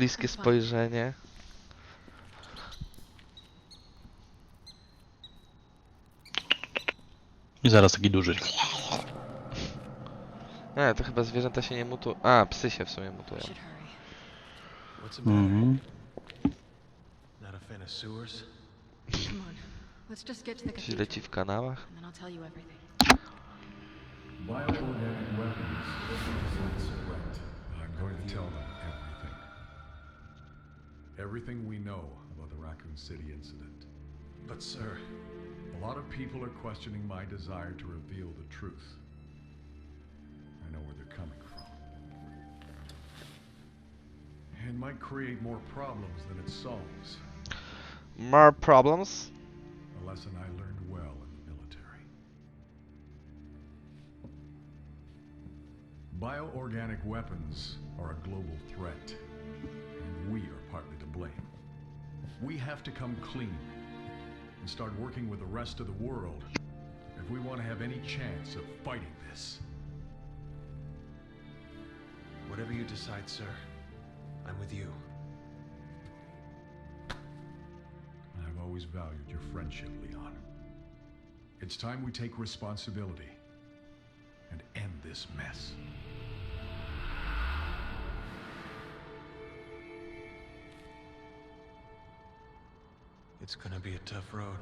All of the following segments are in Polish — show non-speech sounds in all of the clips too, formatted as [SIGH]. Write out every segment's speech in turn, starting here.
Bliskie spojrzenie. I zaraz taki duży. Nie, to chyba zwierzęta się nie mutują. A, psy się w sumie mutują. Should hurry. What's the matter? Mhm. Not a fan of sewers? Come on. Let's just get to the Gdzieś cathedral, leci w kanałach. and then I'll tell you everything. Bioorganic weapons. I'm going to tell them everything. Everything we know about the Raccoon City incident. But sir, A lot of people are questioning my desire to reveal the truth. I know where they're coming from. And might create more problems than it solves. More problems? A lesson I learned well in the military. Bioorganic weapons are a global threat, and we are partly to blame. We have to come clean and start working with the rest of the world if we want to have any chance of fighting this. whatever you decide, sir, I'm with you. I've always valued your friendship, Leon. It's time we take responsibility and end this mess. It's gonna be a tough road.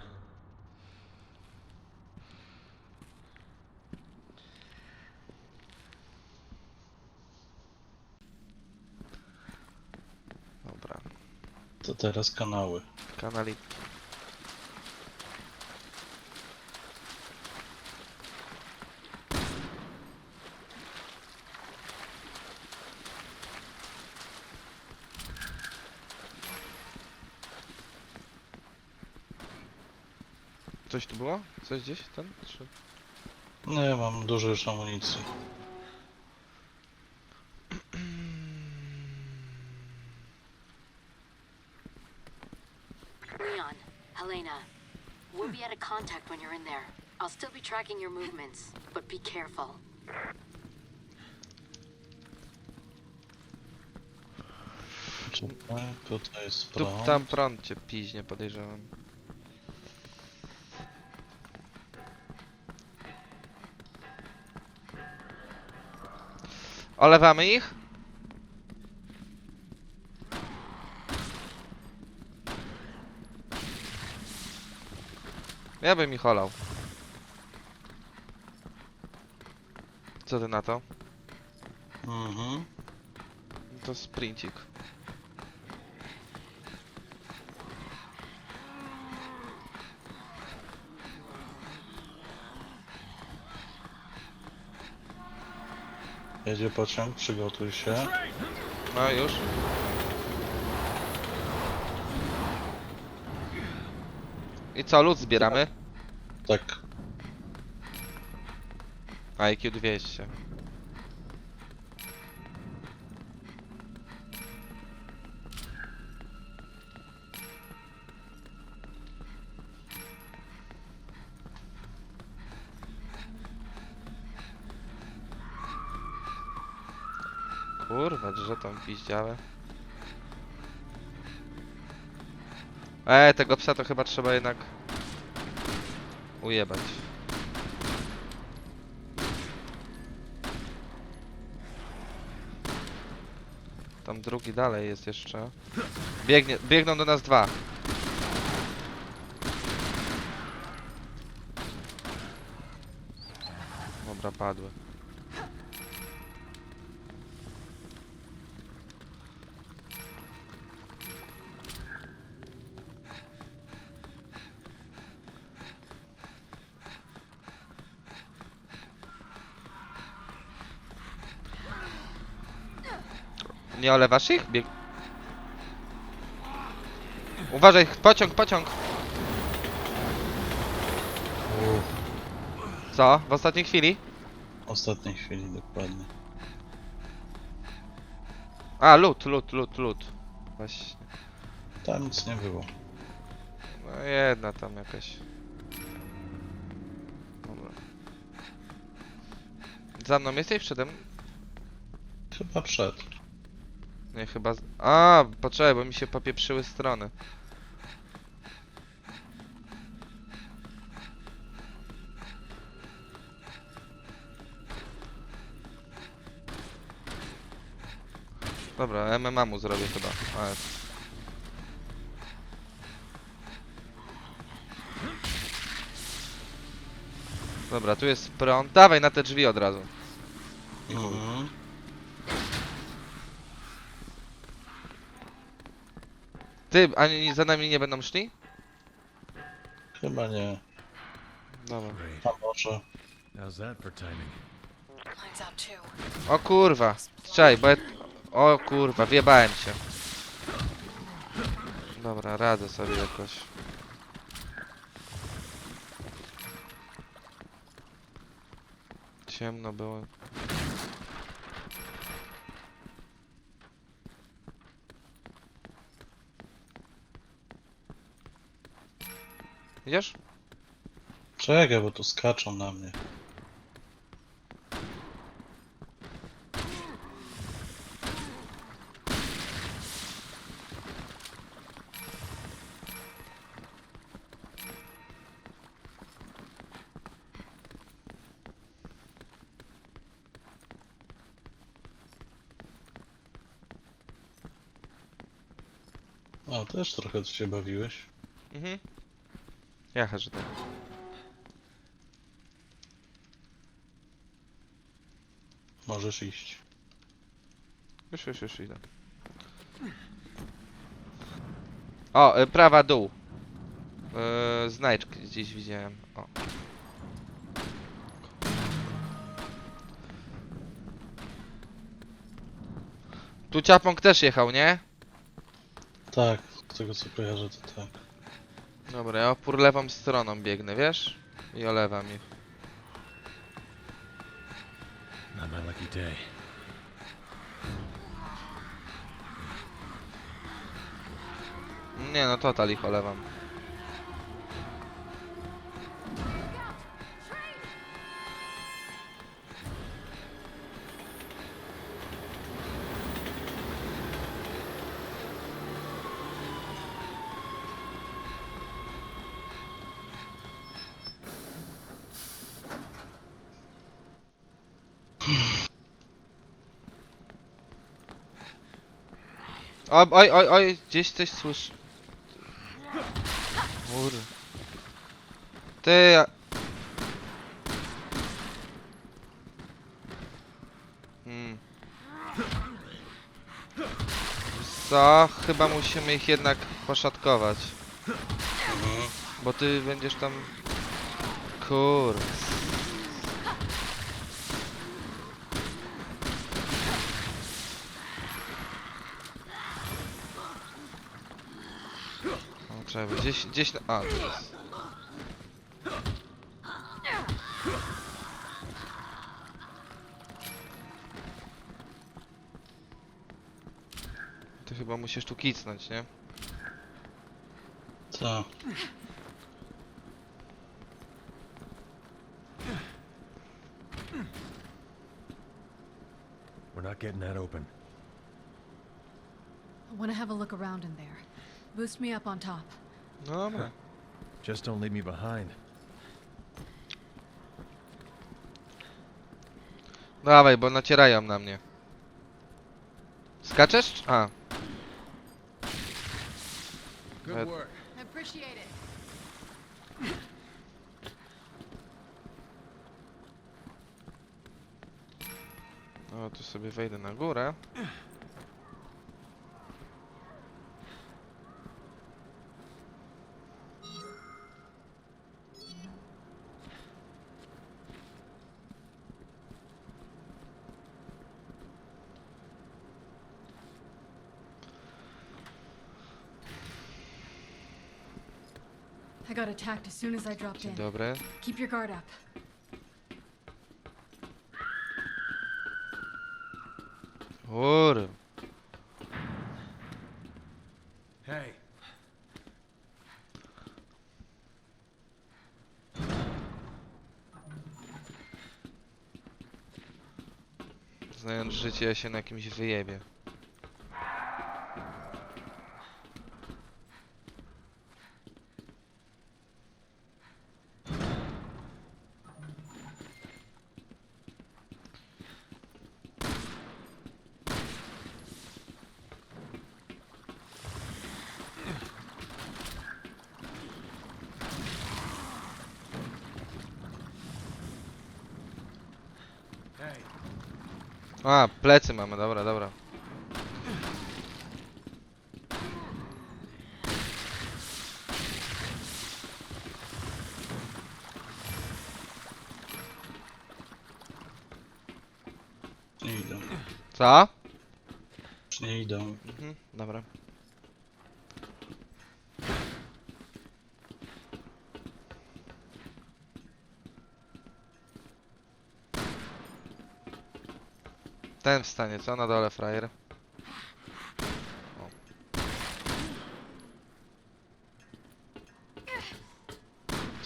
Dobra. To teraz kanały. Kanali. Coś tu było? Coś gdzieś? Ten? Czy... Nie, mam dużo już amunicji. Leon, Helena, we'll be out of contact when you're in there. I'll still be tracking your movements, but be careful. Czekaj, tutaj jest Tu prąd. tam prąd cię piźnie podejrzewam. Olewamy ich? Ja bym ich olał. Co ty na to? Mhm. To sprincik. Jedzie pociąg, przygotuj się. No już. I co, lód zbieramy? Tak. IQ 200. że tam piździałe. E, tego psa to chyba trzeba jednak ujebać. Tam drugi dalej jest jeszcze. Biegnie, biegną do nas dwa. Dobra, padły. Nie olewasz ich? Bieg... Uważaj, pociąg, pociąg! Uff, Co? W ostatniej chwili? w ostatniej chwili dokładnie. A, lód, lód, lód, lód. Właśnie. Tam nic nie było. No jedna tam jakaś. Dobra. Za mną jesteś przede mną? Chyba przed. Nie, chyba... Z... A, poczekaj, bo mi się popieprzyły strony. Dobra, MMA mu zrobię chyba. Ale... Dobra, tu jest prąd. Dawaj na te drzwi od razu. Mhm. Ty, ani za nami nie będą szli? Chyba nie. Dobra. Great. A może. How's that for timing? Mine's out too. O kurwa, czekaj, bo ja... O kurwa, wjebałem się. Dobra, radzę sobie jakoś. Ciemno było. Idziesz? Czekaj, bo tu skaczą na mnie. O, też trochę się bawiłeś. Mhm. Jacha, że tak. Możesz iść. Już, już, już idę. O, y, prawa dół. Yy, gdzieś widziałem. O. Tu Ciapąg też jechał, nie? Tak, z tego co kojarzę to tak. Dobra, ja opór lewą stroną biegnę, wiesz? I olewam ich. Not my lucky day. Nie no, total ich olewam. Oj, oj, oj, oj, gdzieś coś słyszę. Kur... Ty... a- Hmm. Co? Chyba musimy ich jednak poszatkować. Bo ty będziesz tam... Kur... Trzeba gdzieś, gdzieś na... A, tu jest. Ty chyba musisz tu kicnąć, nie? Co? We're not getting that open. I want to have a look around in there. Boost me up on top. No dobra. Just don't leave me behind. Dawaj, bo nacierają na mnie. Skaczesz? A. Good That- work. I appreciate it. O, tu sobie wejdę na górę. attacked as soon as I dropped in. Keep your guard up. Znając życie, ja się na kimś wyjebie. A, plecy mamy, dobra, dobra. Nie idą. Co? Już nie idą. Mhm, dobra. Ten wstanie, co? Na dole, frajer.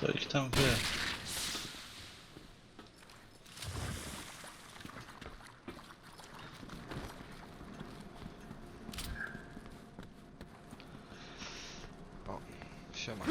Co ich tam wie? Siema.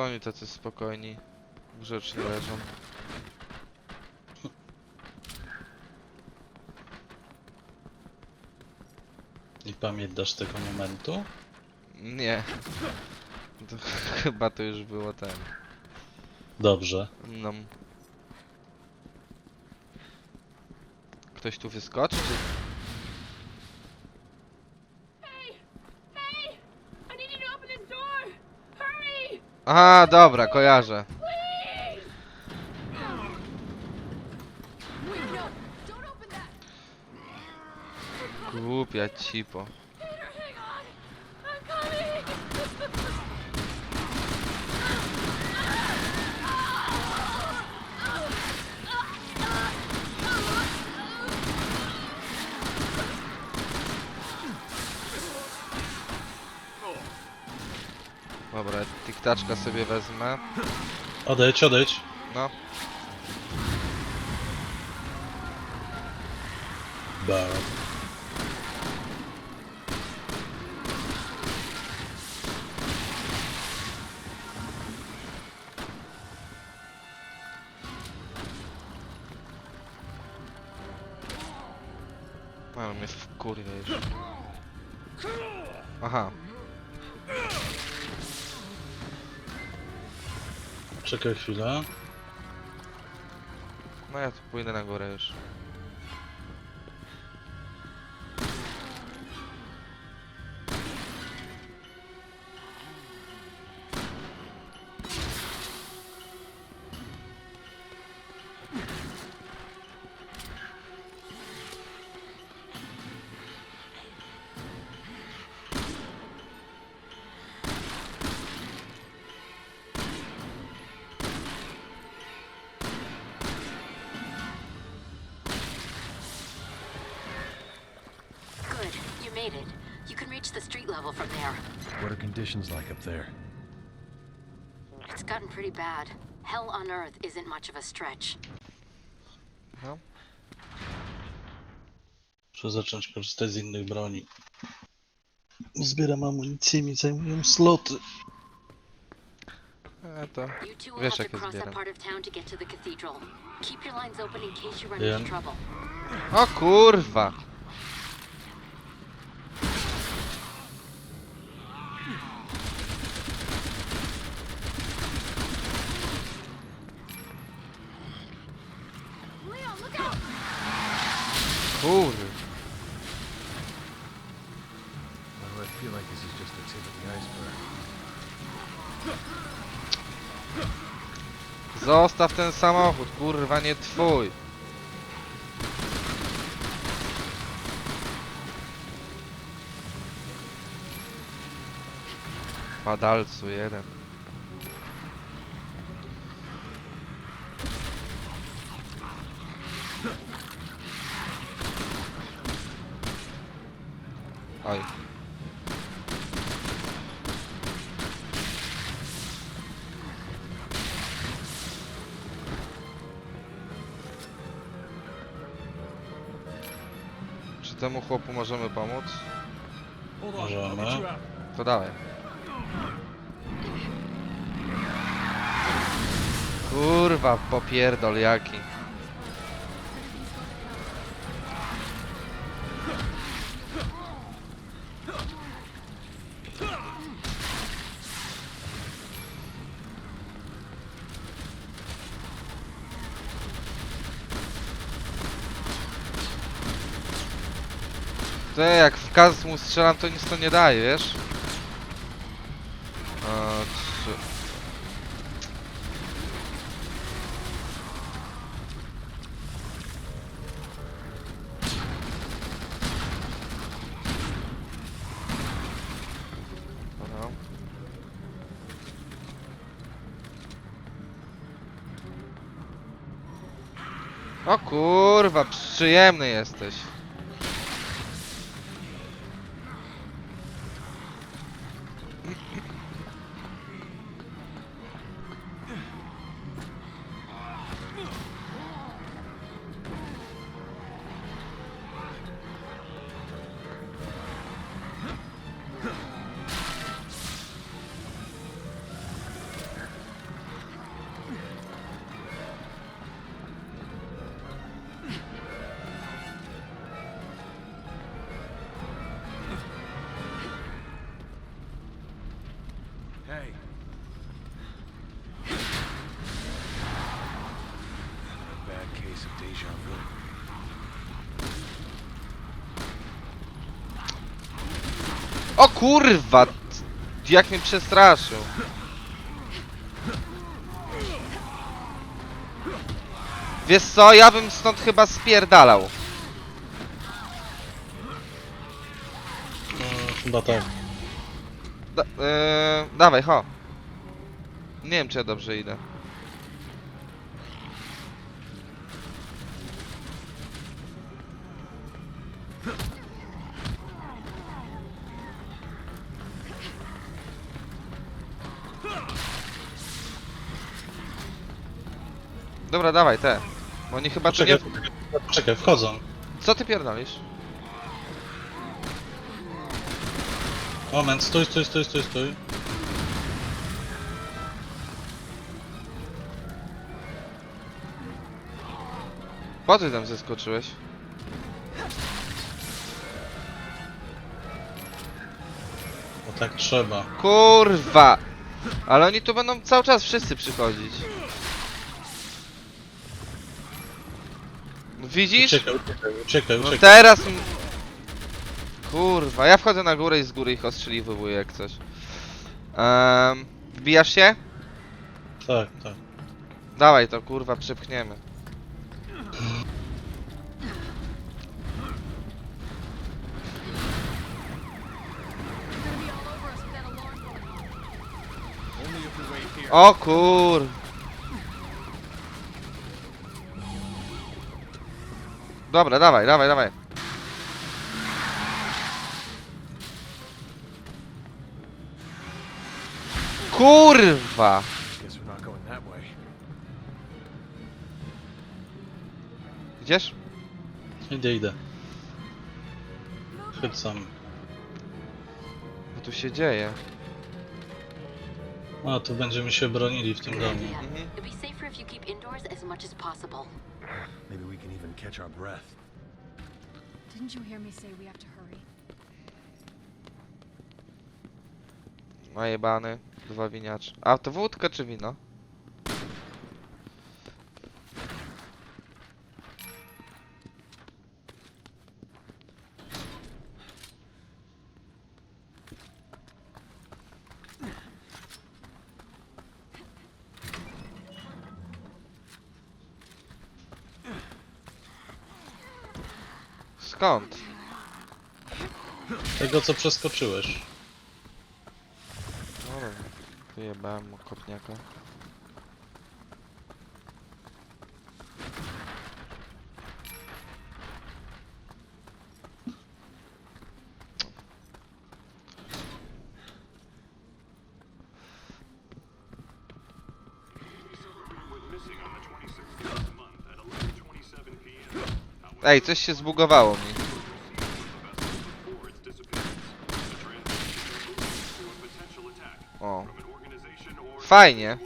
Co oni tacy spokojni? Grzecznie leżą. Nie pamiętasz tego momentu? Nie. To [LAUGHS] chyba to już było ten. Dobrze. No. Ktoś tu wyskoczy? Czy... I need you to open this door! Hurry! Aha, dobra, kojarzę. Głupia cipo. Tiktaczka sobie wezmę. Odejdź, odejdź. No. Ba. Ale mnie wkurwia już. Aha. Czekaj chwilę. No ja tu pójdę na górę już. You. You can reach the street level from there. what are conditions like up there? It's gotten pretty bad. Hell on Earth isn't much of a stretch. No. Muszę zacząć korzystać z innych broni. Zbieram amunicję, mi zajmują sloty. E, to... You two will Wiesz, have jak to je cross that zbieram. part of town to get to the cathedral. Keep your lines open in case you run Wiem. into trouble. O kurwa! Zostaw ten samochód, kurwa, nie twój. Padalcu jeden. Chłopu możemy pomóc? Możemy. To dawaj. Kurwa, popierdol jaki. To jak w kas mu strzelam, to nic to nie daje, wiesz? A, trzy. O kurwa, przyjemny jesteś. Mm-hmm. Kurwa! Jak mnie przestraszył. Wiesz co, ja bym stąd chyba spierdalał. No, chyba tak. Da, yy, dawaj, ho. Nie wiem, czy ja dobrze idę. Dobra, dawaj, te. Bo oni chyba tu nie... Czekaj, czekaj, wchodzą. Co ty pierdolisz? Moment, stój, stój, stój, stój, stój. Po ty tam zeskoczyłeś? Bo tak trzeba. Kurwa! Ale oni tu będą cały czas wszyscy przychodzić. Widzisz? Uciekaj, uciekaj, uciekaj, No uciekaj. teraz... m- Kurwa, ja wchodzę na górę i z góry ich ostrzeliwuję jak coś. Um, wbijasz się? Tak, tak. Dawaj to kurwa, przepchniemy. O kur... Dobra, dawaj, dawaj, dawaj. Kurwa! Idziesz? Idę, idę. Chyb sam. Co tu się dzieje? A, tu będziemy się bronili w tym domu. Mhm. Maybe we can even catch our breath. Didn't you hear me say we have to hurry? Najebany, dwa winiacze. A to wódka czy wino? Skąd? Tego, co przeskoczyłeś. Dobra, wyjebałem mu kopniaka. Ej, coś się zbugowało mi. O. Fajnie.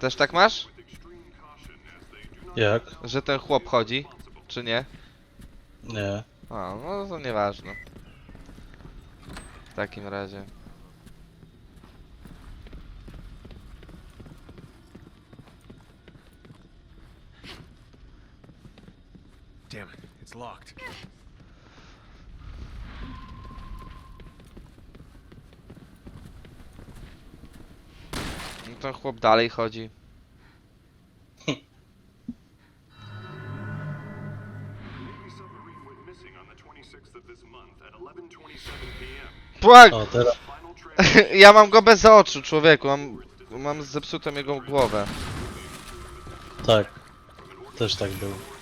Też tak masz? Jak? Że ten chłop chodzi? Czy nie? Nie. A, no to nieważne. W takim razie. Damn it, it's locked. No ten chłop dalej chodzi. Navy submarine went missing on the 26th of this month at 11:27 p.m. Płak! O, teraz. Final [LAUGHS] transmission Ja mam go bez oczu, człowieku. Mam, mam zepsutą jego głowę. Tak. Też tak było.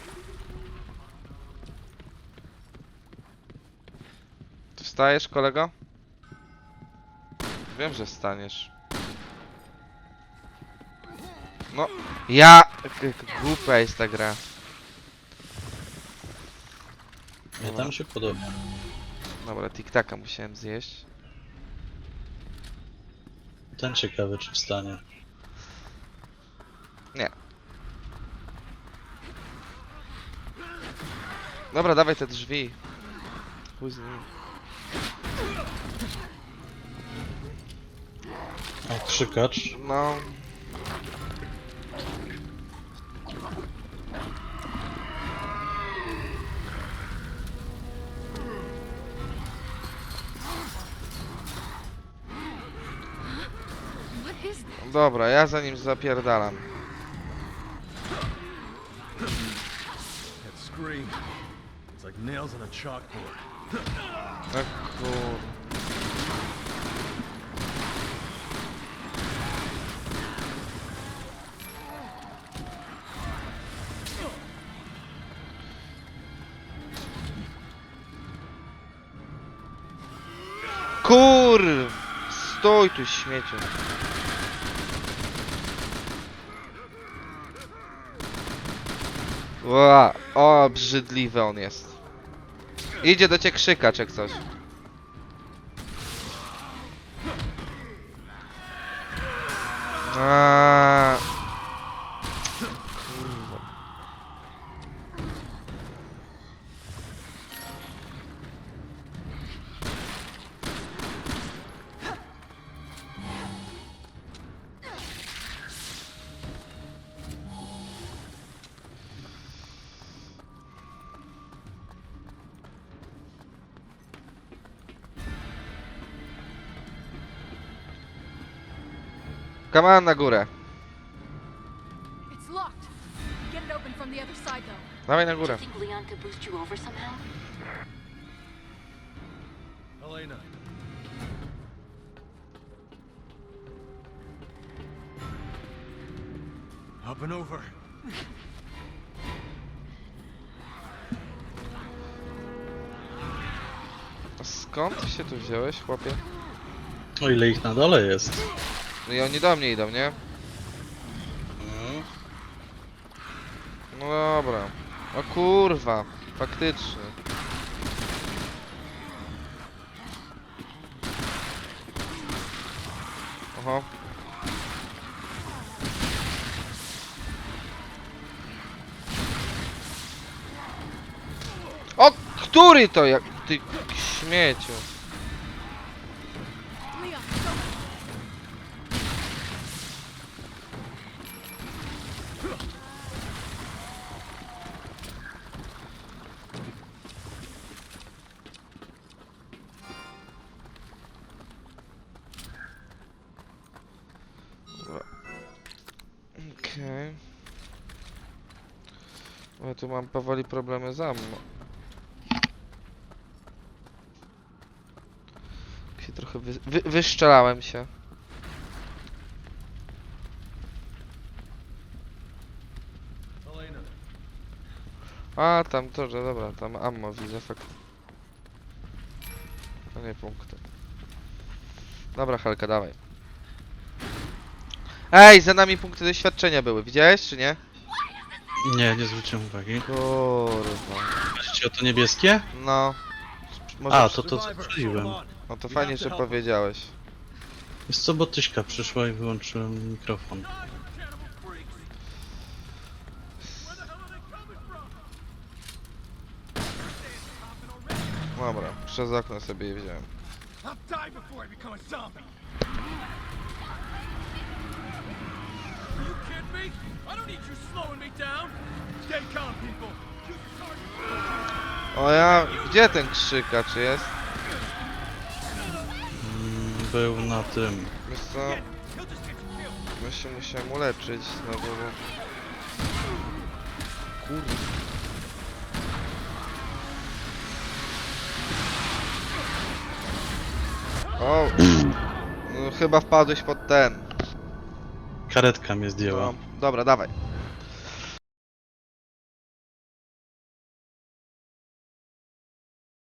Wstajesz, kolego? Wiem, że wstaniesz. No, ja... Głupia jest ta gra. Mnie tam się podoba. Dobra, tiktaka musiałem zjeść. Ten ciekawy, czy wstanie. Dobra, dawaj te drzwi. Chuj krzykacz. No. Dobra, ja za nim zapierdalam. That scream. It's like nails on a chalkboard. No kur... Kur... Stój tu śmieciu. Ła, o, obrzydliwy on jest. Idzie do ciebie krzykacz jak coś. Aaaa. Come on na górę. Dawaj na górę. Up and over. Skąd się tu wziąłeś, chłopie? O ile ich na dole jest. No i oni do mnie idą, nie? Mm. No dobra. O kurwa, faktycznie. Oho. O, który to jak ty śmieciu? Okej. Okay. tu mam powoli problemy z ammo. Się trochę wy, wy, wyszczelałem się. A, tam to, że dobra, tam ammo widzę, fakt. To nie punkty. Dobra, Helka, dawaj. Ej, za nami punkty doświadczenia były, widziałeś czy nie? Nie, nie zwróciłem uwagi. Kurwa. Widzicie o to niebieskie? No. Może A, to to co strzeliłem. No to fajnie, że powiedziałeś. Jest co, bo Tyśka przyszła i wyłączyłem mikrofon. Dobra, przez okno sobie je wziąłem. I'll die before I become a zombie. Me? I don't need you slowing me down. Stay calm, people. O ja... Gdzie ten krzyka, czy jest? Mm, Był na tym. Wiesz co? My się musiałem uleczyć znowu, bo... Kurde. O! No, chyba wpadłeś pod ten. Karetka mnie zdjęła. No, dobra, dawaj.